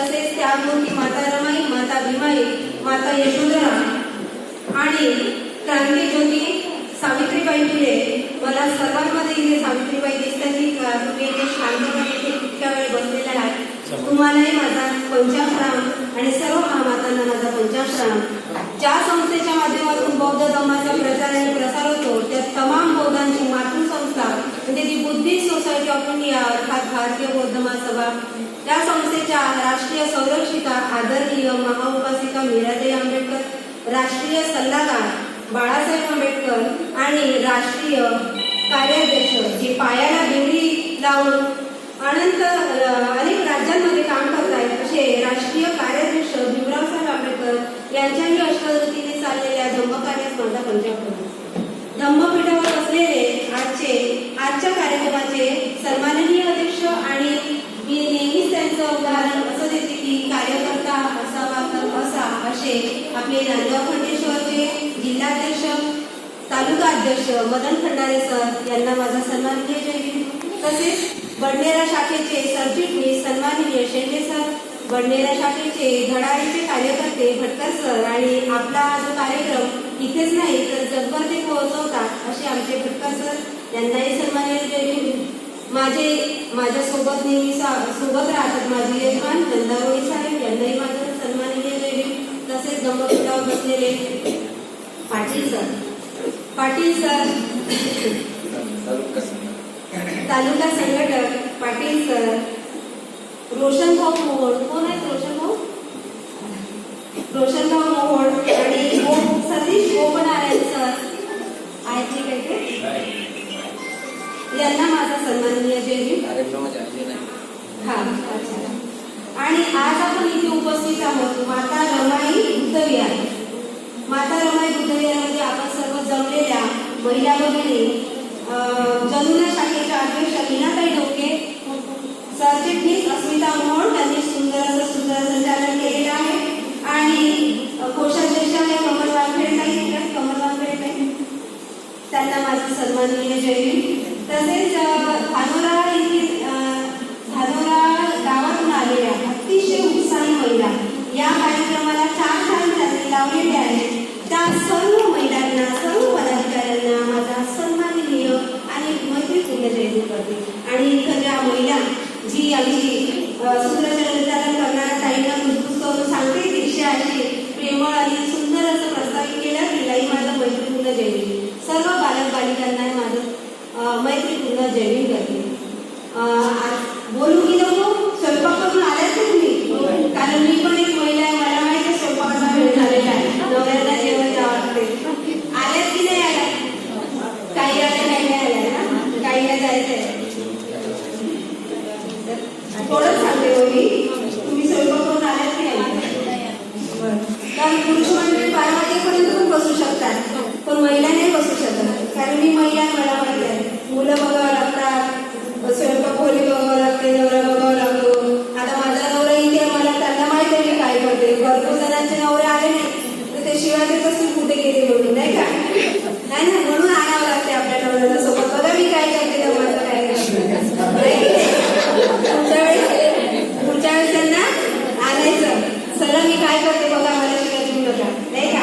तसेच त्यागमूर्ती माता रमाई माता भीमाई माता यशोधरा आणि क्रांतीज्योती सावित्रीबाई फुले. मला सर्वांमध्ये इथे सावित्रीबाई दिसतात. की तुम्ही इथे शांतपणे इथे इतक्या वेळ बसलेला आहात तुम्हालाही माझा पंचाश्राम आणि सर्व महामातांना माझा पंचाश्राम. ज्या संस्थेच्या माध्यमातून बौद्ध धर्माचा प्रचार आणि प्रसार होतो त्या तमाम बौद्धांची मातृसंस्था म्हणजे जी बुद्धिस्ट सोसायटी ऑफ इंडिया अर्थात भारतीय बौद्ध महासभा त्या संस्थेच्या राष्ट्रीय संरक्षिता आदरणीय महाउपासिका मीरादेवी आंबेडकर राष्ट्रीय सल्लागार बाळासाहेब आंबेडकर आणि राष्ट्रीय कार्याध्यक्ष जे पायाला बेंडी लावून अनंत अनेक राज्यांमध्ये काम करत आहेत असे राष्ट्रीय कार्याध्यक्ष भीमरावसाहेब आंबेडकर यांच्याही अष्टगतीने चाललेल्या धम्मकार्यास माझा पंजाब धम्मपीठावर असलेले आजचे आजच्या कार्यक्रमाचे सन्माननीय अध्यक्ष आणि मी नेहमीच त्यांचं उदाहरण असं देते की कार्यकर्ता असावा तर असा असे आपले नांदगाव खंडेश्वरचे जिल्हाध्यक्ष तालुका अध्यक्ष मदन खंडारे सर यांना माझा सन्माननीय जय तसेच बडनेरा शाखेचे सरचिटणीस सन्माननीय शेंडे सर बडनेरा शाखेचे धडाडीचे कार्यकर्ते भटकर सर आणि आपला हा जो कार्यक्रम इथेच नाही तर जगभर ते पोहोचवतात असे आमचे भटकर सर यांनाही सन्माननीय जय माझे माझ्या सोबत नेहमी सा- सोबत राहतात माझे यजमान नंदारोळी साहेब यांनाही माझं सन्माननीय जय तसेच गंमपीठावर बसलेले पाटील सर. पाटील सर. तालुका संघटक पाटील सर. रोशन भाऊ मोहोळ. कोण आहेत रोशन भाऊ? रोशन भाऊ मोहोळ आणि सतीश गोपनारायण सर. आहेत ठीक आहे सन्माननीय जय नाही हा अच्छा. आणि आज आपण इथे उपस्थित आहोत माता रमाई बुद्धविहार माता रमाई बुद्धविहारामध्ये आपण सर्व जमलेल्या महिला भगिनी अं, जमुना शाखेच्या अध्यक्ष मीनाताई डोके सरचिटणीस अस्मिता मोहोळ त्यांनी सुंदर असं सुंदर संचालन केलेलं आहे. आणि कोषाध्यक्ष आहे कमल वानखेडे आहेत. कमल वानखेडे ताई त्यांना माझं सन्माननीय जय तसेच धानोरा येथील धानोरा गावातून आलेल्या अतिशय उत्साही महिला. या कार्यक्रमाला चार छान त्यांनी लावलेले आहे त्या सर्व महिलांना सर्व पदाधिकाऱ्यांना माझा सन्माननीय आणि मैत्रीपूर्ण जय करते. आणि इथं ज्या महिला जी आमची अ, सूत्रसंचालन करणाऱ्या ताईंना कुसकुस करून सांगते दीक्षा अशी प्रेमळ आणि सुंदर असं प्रस्तावित केलं तिलाही माझं मैत्रीपूर्ण जय भीम सर्व बालक बालिकांना माझं अ, मैत्रीपूर्ण जय भीम करते अ, आज बोलू की नको स्वयंपाक करून आल्यात का तुम्ही कारण मी पण एक महिला आहे मला माहिती आहे स्वयंपाकाचा वेळ झालेला आहे नवऱ्याला जेवण द्यावं लागते आल्यात की नाही आल्या काही आल्या काही नाही आल्या ना काहीला जायचंय थोडंच सांगते हो मी तुम्ही स्वयंपाक करून आल्यात की नाही बरं. कारण पुरुष मंडळी बारा वाजेपर्यंत पण बसू शकतात पण महिला नाही बसू शकत कारण मी महिला आहे, मला माहिती आहे मुलं बघावं लागतात स्वयंपाक खोली बघावं लागते नवरा बघावं लागतो आता माझा नवरा इथे आहे, मला त्यांना माहिती आहे मी काय करते भरपूर जणांचे नवरे आले नाही तर ते शिवाय देत असतील कुठे गेले म्हणून नाही का नाही ना म्हणून आणावं लागते आपल्या नवऱ्याला सोबत बघा मी काय करते तर माझं काय करते नाही की नाही? पुढच्या वेळेस पुढच्या वेळेस त्यांना आणायचं सरळ मी काय करते बघा मला शिवाय देऊ नका नाही का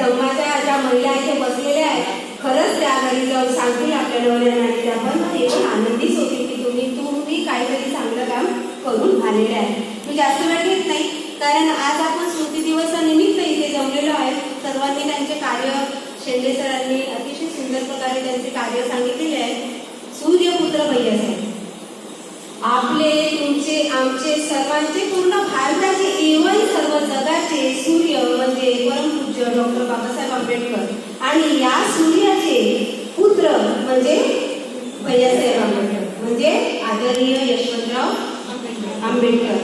म्हणजे ज्या महिला इथे बसलेल्या आहेत. खरंच त्या घरी जाऊन सांगतील आपल्या नवऱ्यांना आणि त्या पण ते पण आनंदीच होते की तुम्ही तुम्ही काहीतरी चांगलं काम करून आलेले आहे मी जास्त वेळ घेत नाही कारण आज आपण स्मृती दिवसानिमित्त इथे जमलेलो आहे. सर्वांनी त्यांचे कार्य शेंडे सरांनी अतिशय सुंदर प्रकारे त्यांचे कार्य सांगितलेले आहे. सूर्यपुत्र भैयासाहेब आपले तुमचे आमचे सर्वांचे पूर्ण भारताचे एवन सर्व जगाचे सूर्य डॉक्टर बाबासाहेब आंबेडकर. आणि या सूर्याचे पुत्र म्हणजे भैयासाहेब आंबेडकर म्हणजे आदरणीय यशवंतराव आंबेडकर.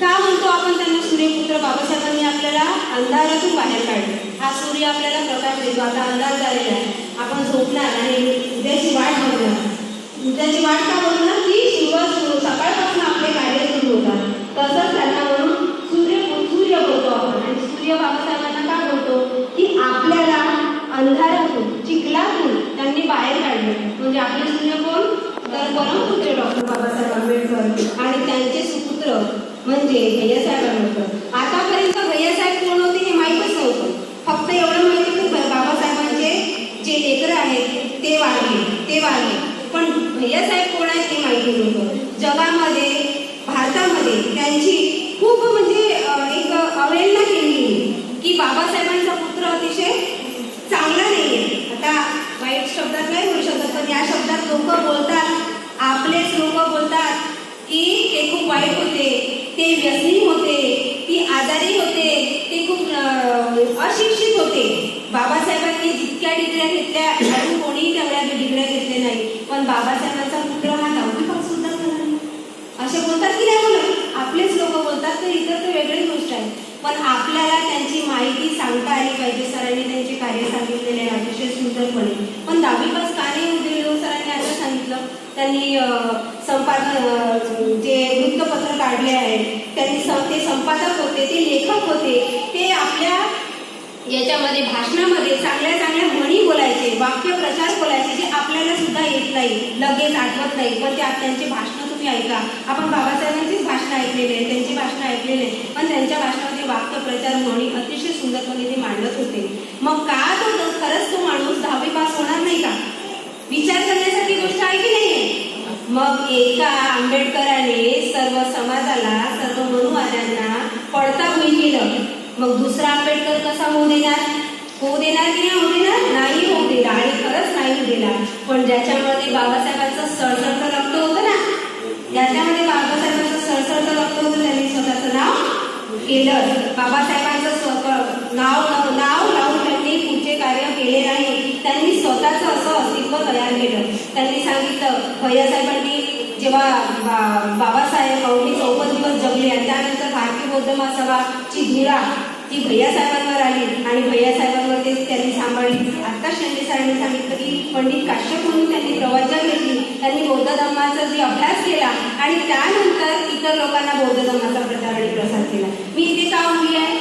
का म्हणतो आपण त्यांना सूर्यपुत्र? बाबासाहेबांनी आपल्याला अंधारातून बाहेर काढले. हा सूर्य आपल्याला प्रकाश देतो. आता अंधार झालेला आहे. आपण झोपणार आणि उद्याची वाट बघणार. उद्याची वाट का बघणार? की सुरुवात सुरू सकाळपासून आपले कार्य सुरू होतात. तसंच त्यांना म्हणून सूर्य सूर्य बोलतो आपण. आणि सूर्य बाबा का बोलतो की आपल्याला अंधारातून चिखलातून त्यांनी बाहेर काढले म्हणजे आपले सूर्य कोण तर परमपुत्र डॉक्टर बाबासाहेब आंबेडकर आणि त्यांचे सुपुत्र म्हणजे भैयासाहेबांबद्दल आतापर्यंत भैयासाहेब कोण होते हे माहीतच नव्हतं फक्त एवढं माहिती होतं बाबासाहेबांचे जे लेकरं आहेत ते वाढले ते वाढले पण भैयासाहेब कोण आहेत हे माहिती नव्हतं जगामध्ये भारतामध्ये त्यांची खूप म्हणजे अं, एक अवहेलना केली. की बाबासाहेबांचा पुत्र अतिशय चांगला नाहीये. आता वाईट शब्दात नाही बोलू शकत पण या शब्दात लोक बोलतात आपलेच लोक बोलतात की ते खूप वाईट होते ते व्यसनी होते ती आजारी होते ते खूप अशिक्षित होते. बाबासाहेबांनी जितक्या डिग्र्या घेतल्या अजून कोणीही तेवढ्या डिग्र्या घेतल्या नाही. पण बाबासाहेबांचा पुत्र हा दहावी सुद्धा झाला नाही असे बोलतात की नाही बोलत? आपलेच लोक बोलतात तर इतर तर वेगळी गोष्ट आहे पण आपल्याला त्यांची माहिती सांगता आली पाहिजे. सरांनी त्यांचे कार्य सांगितलेले आहे. अतिशय सुंदरपणे. पण दहावी पास का नाही देऊ सरांनी असं सांगितलं. त्यांनी संपादन जे वृत्तपत्र काढले आहेत त्यांनी सं- ते संपादक होते ते लेखक होते ते आपल्या याच्यामध्ये भाषणामध्ये चांगल्या चांगल्या म्हणी बोलायचे वाक्य प्रचार बोलायचे जे आपल्याला सुद्धा येत नाही लगेच आठवत नाही. पण त्या त्यांचे भाषणं तुम्ही ऐका. आपण बाबासाहेबांचे ऐकलेले त्यांची भाषणं ऐकलेली पण त्यांच्या भाषणामध्ये वाक्य प्रचार म्हणी अतिशय सुंदरपणे ते मांडत होते. मग का तो खरंच तो माणूस दहावी पास होणार नाही का? विचार करण्यासारखी गोष्ट आहे की नाहीये? मग एका आंबेडकराने सर्व समाजाला सर्व मनुवाद्यांना पडता होई केलं. मग दुसरा आंबेडकर कसा होऊ देणार? होऊ देणार की नाही होऊ देणार? नाही होऊ दिला आणि खरंच नाही होऊ दिला पण ज्याच्यामध्ये बाबासाहेबांचं सळसळतं रक्त होतं ना ज्याच्यामध्ये करून त्यांनी स्वतःचं नाव केलं. बाबासाहेबांचं स्वतः नाव नाव लावून त्यांनी पुढचे कार्य केले नाही. त्यांनी स्वतःचं असं अस्तित्व तयार केलं. त्यांनी सांगितलं भैयासाहेबांनी जेव्हा बा- बाबासाहेब अवघी चौपन्न दिवस जगले आणि त्यानंतर भारतीय बौद्ध महासभाची धुरा ती भैयासाहेबांवर आली आणि भैयासाहेबांवर ते त्यांनी सांभाळली. आता शेंडे साहेबांनी सांगितलं की पंडित काश्यप म्हणून त्यांनी प्रवचन घेतली. त्यांनी बौद्ध धर्माचा जे अभ्यास केला आणि त्यानंतर इतर लोकांना बौद्ध धर्माचा प्रचार आणि प्रसार केला. मी इथे का उभी आहे?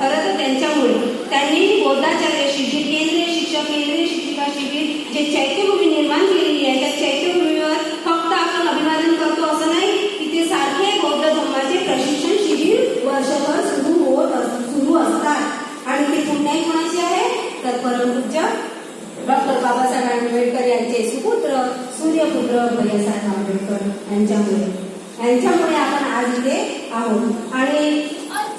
खरं तर त्यांच्यामुळे. त्यांनी बौद्धाचार्य शिबिर केंद्रीय शिक्षक केंद्रीय शिक्षिका शिबिर जे चैत्यभूमी निर्माण केलेली आहे त्या चैत्यभूमीवर फक्त आपण अभिवादन करतो असं नाही तिथे सारखे बौद्ध धर्माचे प्रशिक्षण शिबिर वर्षभर सुरू होत सुरू असतात. आणि ते पुण्य कोणाचे आहे तर परमपूज्य डॉक्टर बाबासाहेब आंबेडकर यांचे सुपुत्र सूर्यपुत्र भैयासाहेब आंबेडकर यांच्यामुळे. यांच्यामुळे आपण आज इथे आहोत. आणि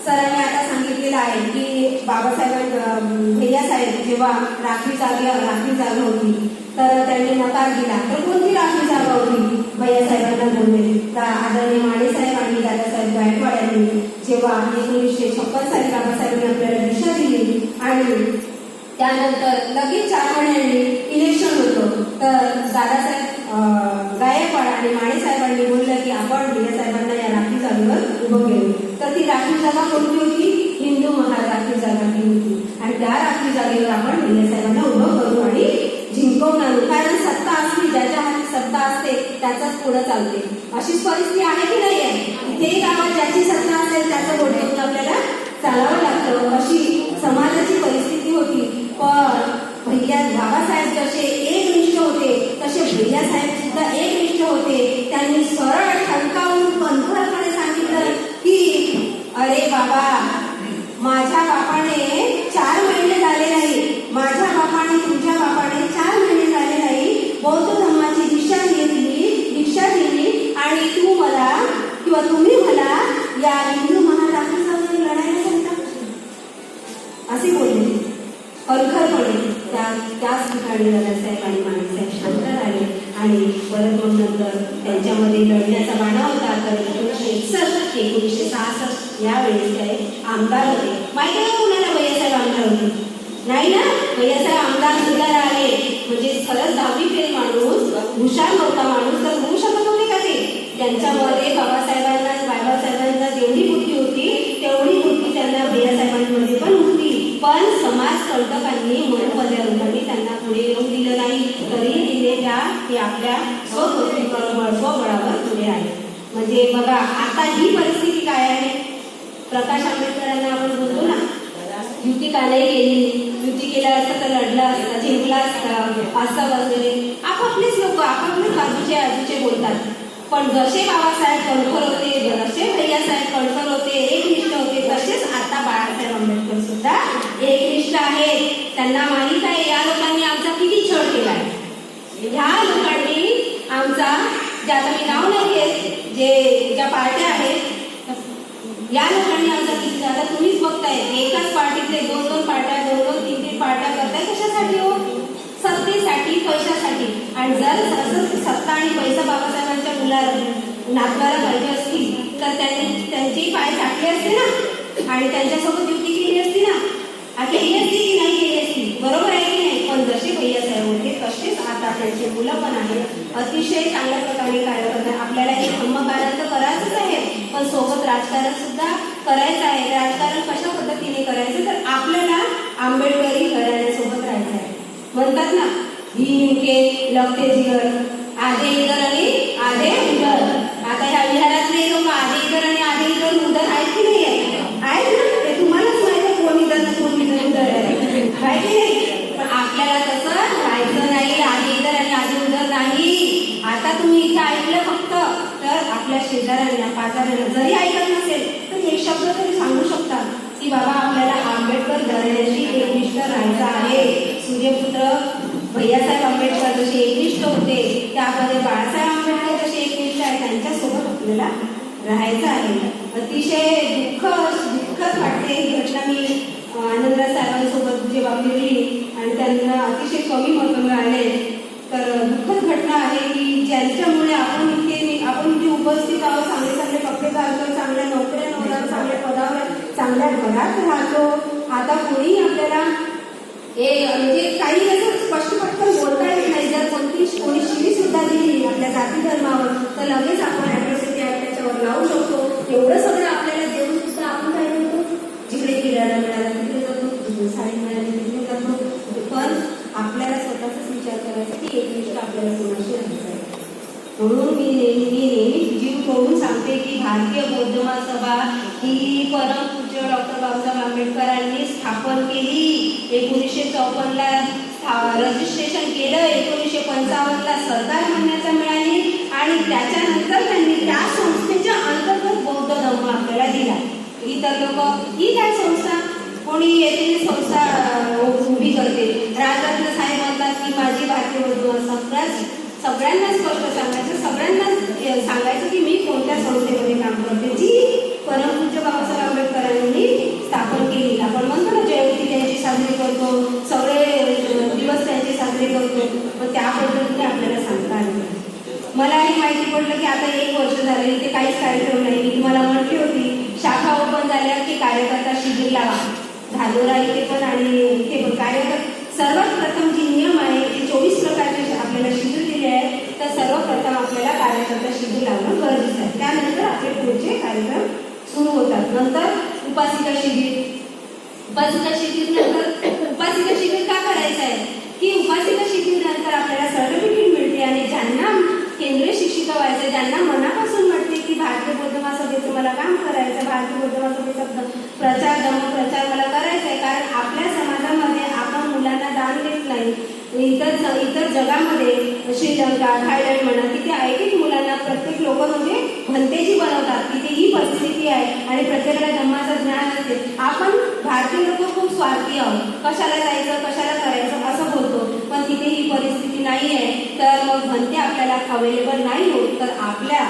सरांनी आता सांगितलेलं आहे की बाबासाहेब भैयासाहेब जेव्हा राखी जागी राखी जागा होती तर त्यांनी नकार दिला. तर कोणती राखी जागा होती? भैयासाहेबांना बोलले तर आदरणीय माणेसाहेब आणि दादासाहेब गायकवाड यांनी जेव्हा एकोणीसशे छप्पन साली बाबासाहेबांनी आपल्याला दिशा दिली आणि त्यानंतर लगेच चार यांनी इलेक्शन होतं. तर दादासाहेब गायकवाड आणि माने साहेबांनी बोललं की आपण भैया साहेबांना या राखी जागेवर उभं केलं. तर ती राखी जागा कोणती होती? हिंदू महाल राखी जागा ती होती. आणि त्या राखी जागेवर आपण भैया साहेबांना उभं करू आणि जिंकवून कारण सत्ता असली ज्याच्या हाती सत्ता असते त्याचाच पुढे चालते. अशीच परिस्थिती आहे की नाही आहे? इथे गावात ज्याची सत्ता असेल त्याचं मोठे आपल्याला चालावं लागतं. अशी समाजाची परिस्थिती होती. पण भैया बाबासाहेब जसे एकनिष्ठ होते तसे भैयासाहेब सुद्धा एकनिष्ठ होते त्यांनी सरळ ठणकावून पंथाकडे सांगितलं की अरे बाबा माझ्या बापाने चार महिने झाले नाही माझ्या बापाने तुमच्या बापाने चार महिने झाले नाही बौद्ध धर्माची दिशा घेतली दीक्षा दिली आणि तू मला किंवा तुम्ही मला या हिंदू महाराष्ट्रासाठी लढायला सांगता असे बोलले खरखरपणे त्या त्याच ठिकाणी दादासाहेब आणि माणसाहेब शांत राहिले आणि परत मग नंतर त्यांच्यामध्ये लढण्याचा बाणा होता. तर एकोणीसशे एकसष्ट एकोणीसशे सहासष्ट यावेळेस ते आमदार होते. माहिती आहे का कुणाला भैयासाहेब आमदार होते? नाही ना? भैयासाहेब आमदार सुद्धा राहिले. म्हणजे खरंच दहावी फेल माणूस हुशार नव्हता माणूस तर होऊ शकत होते का ते? त्यांच्यामध्ये बाबासाहेबांना बाबासाहेबांना जेवढी बुद्धी होती तेवढी बुद्धी त्यांना भैयासाहेबांमध्ये पण होती. पण समाज कंटकांनी मनोमधल्या लोकांनी त्यांना पुढे येऊ दिलं नाही तरी तिने त्या ती आपल्या स्वतंत्र स्वबळावर पुढे आले म्हणजे बघा आता ही परिस्थिती काय आहे? प्रकाश आंबेडकरांना आपण बोलतो ना युती का नाही केली? युती केल्या असता तर लढला असता जिंकला असता असं वगैरे. आपापलेच लोक आपापले बाजूचे आजूचे बोलतात. पण जसे बाबासाहेब कणखर होते जसे भैयासाहेब कणखर आंबेडकर सुद्धा एकनिष्ठ आहेत. त्यांना माहीत आहे या लोकांनी आमचा किती छळ केलाय. ह्या लोकांनी आमचा जे आता मी नाव नाही घेत जे ज्या पार्ट्या आहेत या लोकांनी आमचा किती आता तुम्हीच बघताय एकाच पार्टीतले दोन दोन पार्ट्या दोन दोन तीन तीन पार्ट्या करताय कशासाठी हो? सत्तेसाठी पैशासाठी. आणि जर सत्ता आणि पैसा बाबासाहेबांच्या मुलाला नातवाला पाहिजे असतील तर त्यांनी त्यांची पाय टाकले असते ना? आणि त्यांच्यासोबत युती केली असती ना आ, केली असती की नाही केली असती बरोबर आहे की नाही पण जसे भैयासाहेब होते तसेच आता त्यांचे मुलं पण आहेत अतिशय चांगल्या प्रकारे कार्य करतात आपल्याला हे धम्मकारण तर करायचंच आहे पण सोबत राजकारण सुद्धा करायचं आहे राजकारण कशा पद्धतीने करायचं? तर आपल्याला आंबेडकरी घराण्यासोबत राहायचं आहे. म्हणतात ना भीम के लगते जिगर आधे इधर आणि आधे उधर आता ह्या विहारातले लोक आधे इधर आणि आधे इधर उधर आहेत की नाही आहेत आहेत ना ते तुम्हालाच माहिती आहे कोण इधर आणि कोण इधर उधर आहे आहे की नाही पण आपल्याला तसं राहायचं नाही आधी इधर आणि आधी उधर नाही आता तुम्ही इथे ऐकलं फक्त तर आपल्या शेजाऱ्यांना पाजाऱ्यांना जरी ऐकत नसेल तर एक शब्द तरी सांगू शकता की बाबा आपल्याला आंबेडकर घराण्याशी एकनिष्ठ राहायचं आहे सूर्यपुत्र भैयासाहेब आंबेडकर जसे एकनिष्ठ होते त्यामध्ये बाळासाहेब आंबेडकर जसे एकनिष्ठ आहे त्यांच्यासोबत आपल्याला राहायचं आहे अतिशय दुःख दुःखच वाटते. ही घटना मी आनंदराज साहेबांसोबत जेव्हा फिरली आणि त्यांना अतिशय कमी मत मिळाले तर दुःखद घटना आहे की ज्यांच्यामुळे आपण इथे आपण इथे उपस्थित आहोत चांगले चांगले कपडे घालतो चांगल्या नोकऱ्या नोकऱ्या चांगल्या पदावर चांगल्या घरात राहतो. आता कोणी आपल्याला हे म्हणजे काही असं स्पष्ट पटकन बोलता येत नाही. जर कोणती कोणी शिवी सुद्धा दिली आपल्या जाती धर्मावर तर लगेच आपण ऍट्रॉसिटी त्याच्यावर लावू शकतो. एवढंच भारतीय बौद्ध महासभा ही परमपूज्य डॉक्टर बाबासाहेब आंबेडकरांनी स्थापन केली. एकोणीसशे चौपन्नला रजिस्ट्रेशन केलं. एकोणीसशे पंचावन्नला सरकार मान्यता मिळाली आणि त्याच्यानंतर त्यांनी त्या संस्थेच्या अंतर्गत बौद्ध धर्म आपल्याला दिला. इतर लोक ही काय संस्था? कोणी येथे संस्था उभी करते? राजरत्न साहेब म्हणतात की माझी भारतीय बौद्ध सगळ्याच सगळ्यांना स्पष्ट सांगायचं सगळ्यांना अं, सांगायचं की मी कोणत्या संस्थेमध्ये काम करते जी परमपूज्य बाबासाहेब आंबेडकरांनी स्थापन केली आपण म्हणतो ना जयंती त्यांची साजरी करतो सगळे अं, दिवस त्यांचे साजरे करतो पण त्या पद्धतीने आपल्याला सांगता आलं नाही. मला हे माहिती पडलं की आता एक वर्ष झाले इथे काहीच कार्यक्रम नाही. मी तुम्हाला म्हटली होती शाखा ओपन झाल्या की कार्यकर्ता शिबिर लावा. धादोरा इथे पण आणि इथे पण. कार्यकर्ता सर्वात प्रथम जे नियम आहे ते चोवीस प्रकारचे आपल्याला शिबिर दिले आहे तर सर्वप्रथम आपल्याला कार्यकर्ता शिबिर लावणं गरजेचं आहे. त्यानंतर आपले पुढचे कार्यक्रम सुरू होतात. नंतर उपासिका शिबिर. उपासिका शिबिर नंतर उपासिका शिबिर का करायचं आहे? की उपासिका शिबिर नंतर आपल्याला सर्टिफिकेट मिळते आणि ज्यांना केंद्रीय शिक्षित म्हणजे त्यांना मनापासून वाटते की भारतीय बौद्ध महासभेचं मला काम करायचं भारतीय बौद्ध महासभेचा द- प्रचार प्रचार मला करायचा आहे कारण आपल्या समाजामध्ये आपण मुलांना दान देत नाही. इतर इतर जगामध्ये श्रीलंका थायलंड म्हणा तिथे ऐकिक मुलांना प्रत्येक लोक म्हणजे भंतेजी बनवतात. तिथे ही परिस्थिती आहे आणि प्रत्येकाला धर्माचं ज्ञान असते. आपण भारतीय लोक खूप स्वार्थी आहोत. कशाला जायचं कशाला करायचं असं बोलतो. पण तिथे ही परिस्थिती नाही आहे. तर मग भंते आपल्याला अवेलेबल नाही होत. तर आपल्या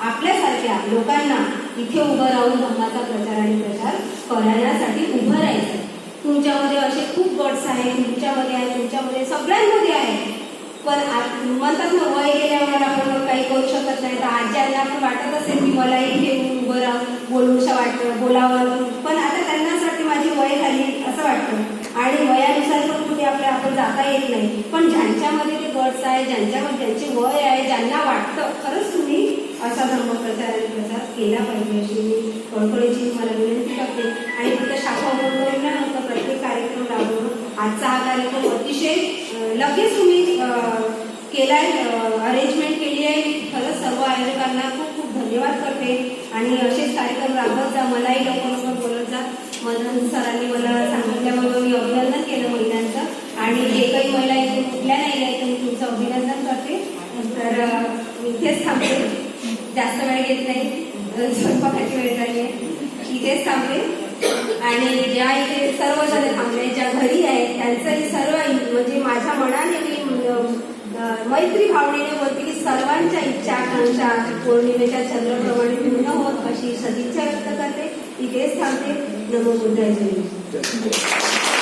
आपल्यासारख्या लोकांना इथे उभं राहून धर्माचा प्रचार आणि प्रसार करण्यासाठी उभं राहायचं. तुमच्यामध्ये असे खूप गट्स आहेत तुमच्यामध्ये आहे तुमच्यामध्ये सगळ्यांमध्ये आहे पण आ- म्हणतात ना वय गेल्यावर आपण काही करू शकत नाही. तर आज्यांना पण वाटत असेल की मला इथे उभं राहून बोलूशा वाटतं बोलावं पण आता त्यांना असं माझी वय झाली असं वाटतं. आणि वयानुसार पण कुठे आपल्या आपण जाता येत नाही. पण ज्यांच्यामध्ये ते गट्स आहे ज्यांच्यामध्ये ज्यांचे वय आहे ज्यांना वाटतं खरंच तुम्ही असा धर्मप्रचार आणि प्रसार केला पाहिजे अशी मी कडकडीची मला विनंती करते. आणि तिथं शाखा उपक्रम नंतर प्रत्येक कार्यक्रम राबवणं आजचा हा कार्यक्रम अतिशय लगेच तुम्ही केलाय अरेंजमेंट केली आहे. खरंच सर्व आयोजकांना खूप खूप धन्यवाद करते. आणि असेच कार्यक्रम राबवत जा मलाही लवकर बोलत जा. मदन सरांनी मला सांगितल्याबरोबर मी अभिनंदन केलं महिलांचं. आणि जे काही महिला इथे कुठल्या नाही आहेत तर मी तुमचं अभिनंदन करते. तर इथेच थांबते. जास्त वेळ घेत नाही. स्वयंपाकाची वेळ झाली आहे. इथेच थांबते. आणि ज्या इथे सर्वजण थांबले ज्या घरी आहेत त्यांचंही सर्व म्हणजे माझ्या मनाने मी मैत्री भावनेने बोलते की सर्वांच्या इच्छा आकांक्षा पौर्णिमेच्या चंद्रप्रमाणे पूर्ण होत अशी सदिच्छा व्यक्त करते. इथेच थांबते. नमो बुद्धाय जय